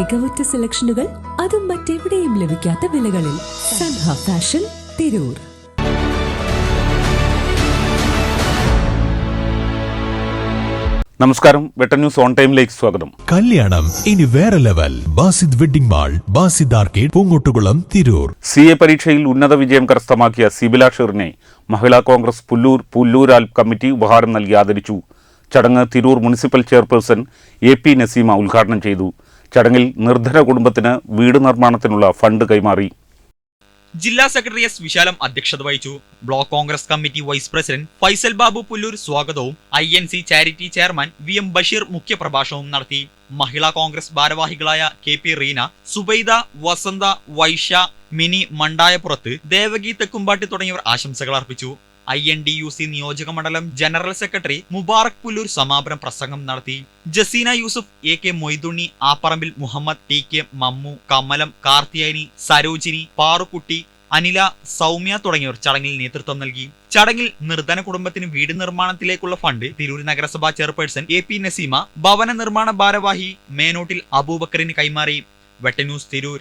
മികവുറ്റ സെലക്ഷനുകൾ അതും മറ്റെവിടെയും ലഭിക്കാത്ത വിലകളിൽ സൻഹ ഫാഷൻ തിരൂർ. നമസ്കാരം. വെട്ടർ ന്യൂസ് ഓൺ ടൈമിലേക്ക് സ്വാഗതം. കല്യാണം ഇനി വേറെ level. Basid wedding mall Basid arcade Poonkottukulam Tirur. C A പരീക്ഷയിൽ ഉന്നത വിജയം കരസ്ഥമാക്കിയ സിബില ഷെറിനെ മഹിളാ കോൺഗ്രസ് പുല്ലൂർ പുല്ലൂരാൽ കമ്മിറ്റി ഉപഹാരം നൽകി ആദരിച്ചു. ചടങ്ങ് Tirur municipal chairperson A P Naseema ഉദ്ഘാടനം ചെയ്തു. ചടങ്ങിൽ നിർധന കുടുംബത്തിന് വീട് നിർമ്മാണത്തിനുള്ള ഫണ്ട് കൈമാറി. ജില്ലാ സെക്രട്ടറി എസ് വിശാലം അധ്യക്ഷത വഹിച്ചു. Block Congress committee vice president Faisal Babu Pullur സ്വാഗതവും I N C charity chairman V M Basheer മുഖ്യപ്രഭാഷണവും നടത്തി. മഹിളാ കോൺഗ്രസ് ഭാരവാഹികളായ കെ പി റീന സുബൈദ വസന്ത വൈഷ മിനി മണ്ടായപ്പുറത്ത് ദേവകി തെക്കുംപാട്ടി തുടങ്ങിയവർ ആശംസകൾ അർപ്പിച്ചു. I N D U C നിയോജക മണ്ഡലം ജനറൽ സെക്രട്ടറി മുബാറക് പുല്ലൂർ സമാപന പ്രസംഗം നടത്തി. Jaseena Yusuf A K Moidunni Apparambil Muhammad T K Mammu Kamalam Karthiyani Sarojini Parukutty Anila Soumya തുടങ്ങിയവർ ചടങ്ങിൽ നേതൃത്വം നൽകി. ചടങ്ങിൽ നിർധന കുടുംബത്തിന് വീട് നിർമ്മാണത്തിലേക്കുള്ള ഫണ്ട് തിരൂർ നഗരസഭാ ചെയർപേഴ്സൺ എ പി നസീമ ഭവന നിർമ്മാണ ഭാരവാഹി മേനോട്ടിൽ അബൂബക്കറിന് കൈമാറി. വെട്ടന്യൂസ് തിരൂർ.